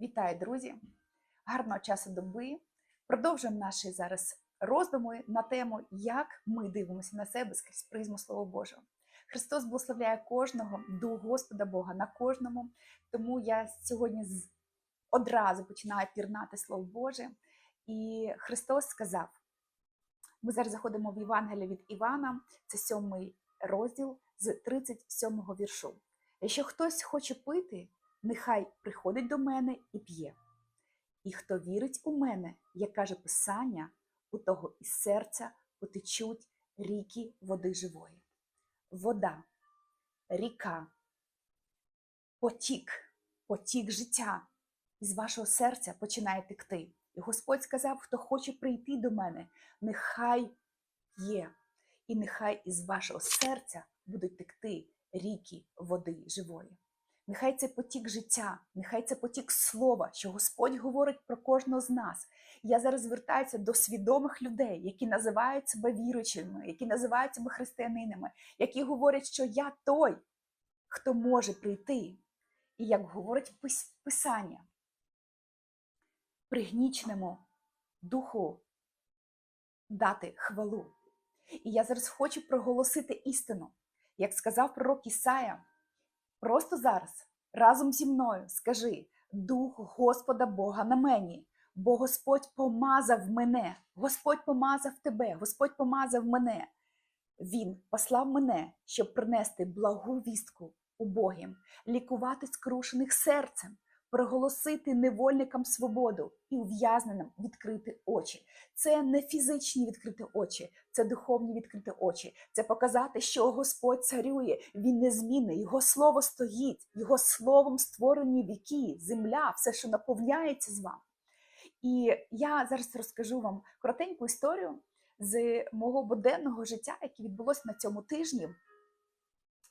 Вітаю, друзі! Гарного часу доби. Продовжуємо наші зараз роздуми на тему, як ми дивимося на себе скрізь призму Слова Божого. Христос благословляє кожного до Господа Бога на кожному. Тому я сьогодні одразу починаю пірнати Слово Боже. І Христос сказав: ми зараз заходимо в Євангеліє від Івана, це сьомий розділ з 37-го віршу. Якщо хтось хоче пити, нехай приходить до мене і п'є. І хто вірить у мене, як каже Писання, у того із серця потечуть ріки води живої. Вода, ріка, потік, потік життя із вашого серця починає текти. І Господь сказав, хто хоче прийти до мене, нехай п'є, і нехай із вашого серця будуть текти ріки води живої. Нехай це потік життя, нехай це потік слова, що Господь говорить про кожного з нас. Я зараз звертаюся до свідомих людей, які називають себе віруючими, які називають себе християнинами, які говорять, що я той, хто може прийти. І як говорить Пис- Писання, пригнічному духу дати хвалу. І я зараз хочу проголосити істину. Як сказав пророк Ісая, просто зараз разом зі мною скажи: Дух Господа Бога на мені, бо Господь помазав мене, Господь помазав тебе, Господь помазав мене. Він послав мене, щоб принести благу вістку убогим, лікувати скрушених серцем, проголосити невольникам свободу і ув'язненим відкрити очі. Це не фізичні відкрити очі, це духовні відкрити очі. Це показати, що Господь царює, він незмінний, його слово стоїть, його словом створені віки, земля, все, що наповняється з вами. І я зараз розкажу вам коротеньку історію з мого буденного життя, яке відбулося на цьому тижні.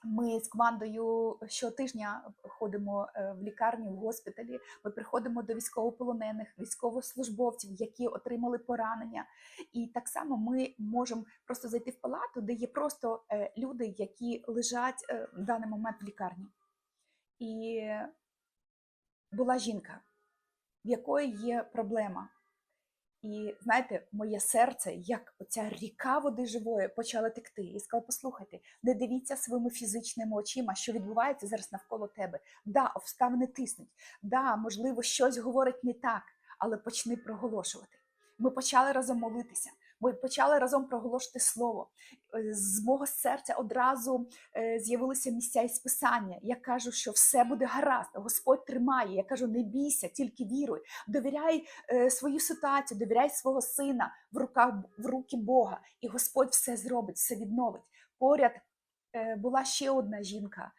Ми з командою щотижня ходимо е, в лікарню, в госпіталі. Ми приходимо до військовополонених, військовослужбовців, які отримали поранення. І так само ми можемо просто зайти в палату, де є просто е, люди, які лежать е, в даний момент в лікарні. І була жінка, в якої є проблема. І знаєте, моє серце, як оця ріка води живої, почала текти. І сказала: послухайте, не дивіться своїми фізичними очима, що відбувається зараз навколо тебе. Да, обставини тиснуть, да, можливо, щось говорить не так, але почни проголошувати. Ми почали разом молитися. Ми почали разом проголошувати слово. Е, З мого серця одразу е, з'явилися місця із писання. Я кажу, що все буде гаразд. Господь тримає. Я кажу, не бійся, тільки віруй. Довіряй е, свою ситуацію, довіряй свого сина в руках в руки Бога, і Господь все зробить, все відновить. Поряд була ще одна жінка,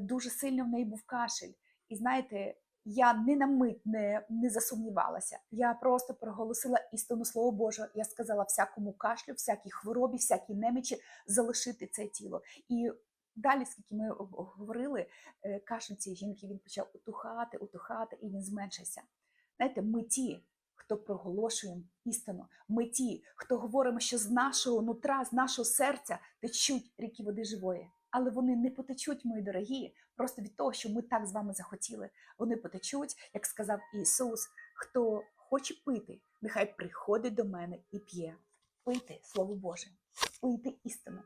дуже сильно в неї був кашель. І знаєте, я ні на мить не, не засумнівалася. Я просто проголосила істину Слово Боже. Я сказала всякому кашлю, всякій хворобі, всякій немічі залишити це тіло. І далі, скільки ми говорили, е, кашель цієї жінки він почав утухати, утухати, і він зменшився. Знаєте, ми ті, хто проголошуємо істину. Ми ті, хто говоримо, що з нашого нутра, з нашого серця течуть ріки води живої. Але вони не потечуть, мої дорогі, просто від того, що ми так з вами захотіли. Вони потечуть, як сказав Ісус, хто хоче пити, нехай приходить до мене і п'є. Пити, Слово Боже, пити істину,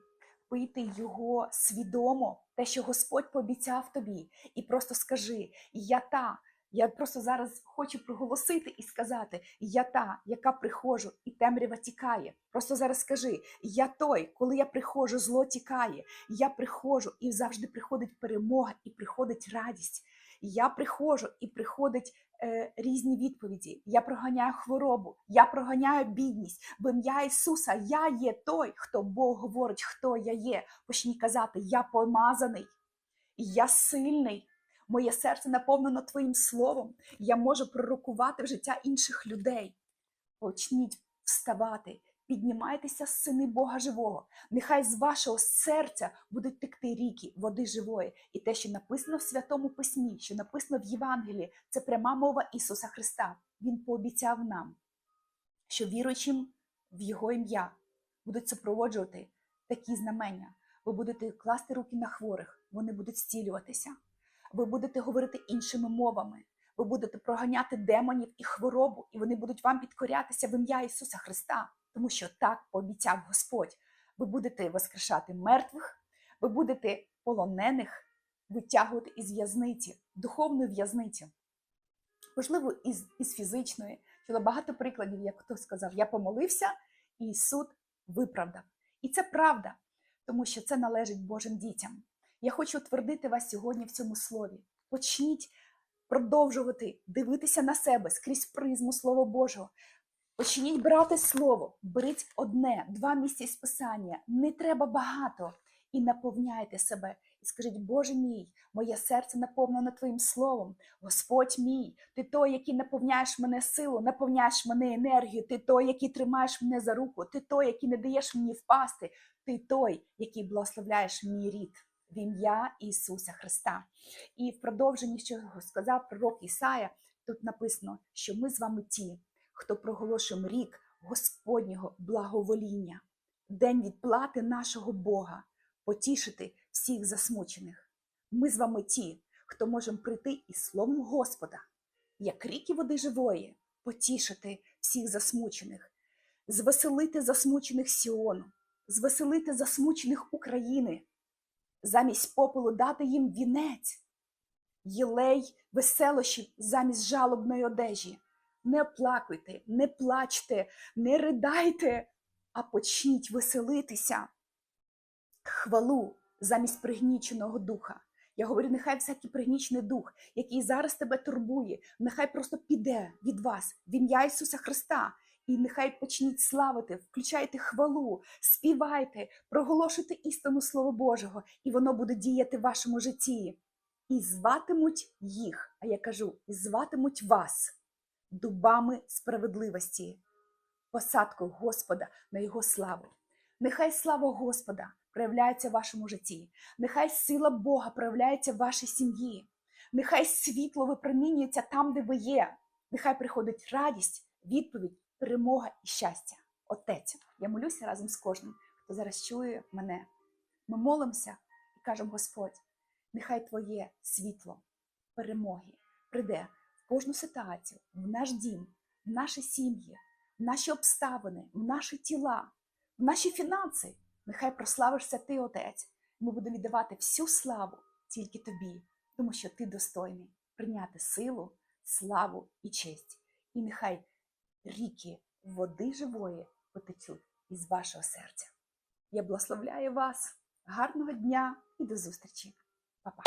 пити Його свідомо, те, що Господь пообіцяв тобі, і просто скажи: Я та. Я просто зараз хочу проголосити і сказати: я та, яка приходжу, і темрява тікає. Просто зараз скажи: я той, коли я приходжу, зло тікає. Я приходжу, і завжди приходить перемога, і приходить радість. Я приходжу і приходить е, різні відповіді. Я проганяю хворобу, я проганяю бідність. В ім'я Ісуса я є той, хто Бог говорить, хто я є. Почні казати, я помазаний, я сильний. Моє серце наповнено Твоїм словом. Я можу пророкувати в життя інших людей. Почніть вставати, піднімайтеся, з сини Бога живого. Нехай з вашого серця будуть текти ріки води живої. І те, що написано в Святому Письмі, що написано в Євангелії, це пряма мова Ісуса Христа. Він пообіцяв нам, що віруючим в Його ім'я будуть супроводжувати такі знамення. Ви будете класти руки на хворих, вони будуть зцілюватися. Ви будете говорити іншими мовами. Ви будете проганяти демонів і хворобу, і вони будуть вам підкорятися в ім'я Ісуса Христа, тому що так пообіцяв Господь. Ви будете воскрешати мертвих, ви будете полонених витягувати із в'язниці, духовної в'язниці, можливо, із, із фізичної. Чула багато прикладів, як хто сказав, я помолився, і суд виправдав. І це правда, тому що це належить Божим дітям. Я хочу утвердити вас сьогодні в цьому слові. Почніть продовжувати дивитися на себе скрізь призму Слова Божого. Почніть брати слово, беріть одне, два місця з писання. Не треба багато. І наповняйте себе. І скажіть, Боже мій, моє серце наповнено Твоїм словом. Господь мій, ти той, який наповняєш мене силу, наповняєш мене енергію, ти той, який тримаєш мене за руку, ти той, який не даєш мені впасти, ти той, який благословляєш мій рід в ім'я Ісуса Христа. І в продовженні, що сказав пророк Ісая, тут написано, що ми з вами ті, хто проголошуємо рік Господнього благовоління, день відплати нашого Бога, потішити всіх засмучених. Ми з вами ті, хто можемо прийти із словом Господа, як ріки води живої, потішити всіх засмучених, звеселити засмучених Сіону, звеселити засмучених України, замість попелу дати їм вінець, єлей веселощів замість жалобної одежі. Не оплакуйте, не плачте, не ридайте, а почніть веселитися. Хвалу замість пригніченого духа. Я говорю, нехай всякий пригнічений дух, який зараз тебе турбує, нехай просто піде від вас в ім'я Ісуса Христа. І нехай почніть славити, включайте хвалу, співайте, проголошуйте істину Слова Божого, і воно буде діяти в вашому житті. І зватимуть їх, а я кажу, і зватимуть вас дубами справедливості, посадкою Господа на Його славу. Нехай слава Господа проявляється в вашому житті, нехай сила Бога проявляється в вашій сім'ї, нехай світло випромінюється там, де ви є, нехай приходить радість, відповідь, перемога і щастя. Отець, я молюся разом з кожним, хто зараз чує мене. Ми молимося і кажемо, Господь, нехай Твоє світло перемоги прийде в кожну ситуацію, в наш дім, в наші сім'ї, в наші обставини, в наші тіла, в наші фінанси. Нехай прославишся ти, Отець. Ми будемо віддавати всю славу тільки тобі, тому що ти достойний прийняти силу, славу і честь. І нехай ріки води живої потечуть із вашого серця. Я благословляю вас, гарного дня і до зустрічі, Па-па!